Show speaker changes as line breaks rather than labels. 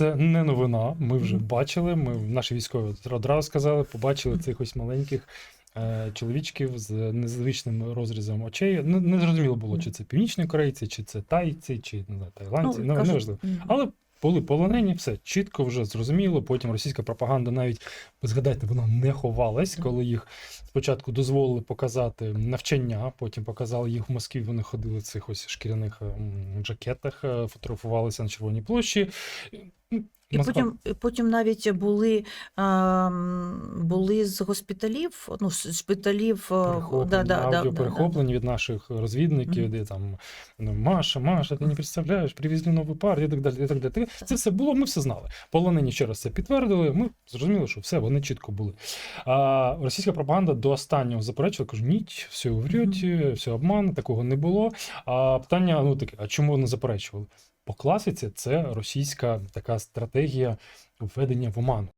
це не новина. Ми вже бачили. Ми наші військові одразу сказали, побачили цих ось маленьких. е, Чоловічків з незвичним розрізом очей. Не, не зрозуміло було, чи це північні корейці, чи це тайці, чи не знаю, тайландці. Ну,
кажуть,
неважливо. Але були полонені, все чітко вже зрозуміло. Потім російська пропаганда навіть згадайте, вона не ховалась, коли їх спочатку дозволили показати навчання, потім показали їх в Москві. Вони ходили в цих ось шкіряних ем, жакетах, е, фотографувалися на червоній площі.
І
Москва-
потім, і потім навіть були, ем, були з госпіталів, ну, з шпиталів. е,
перехоплені,
да, да, да,
аудіо
да,
перехоплені від наших розвідників,
Мгм.
де там ну, Маша, Маша, ти не представляєш, привезли новий пар і так далі. І так далі. Це все було, ми все знали. Полонені ще раз це підтвердили. Ми зрозуміли, що все, вони чітко були. А російська пропаганда до останнього заперечила, каже, ніч, все врють, все обман, такого не було. А питання, ну таке, а чому вони заперечували? По класиці це російська така стратегія введення в оману.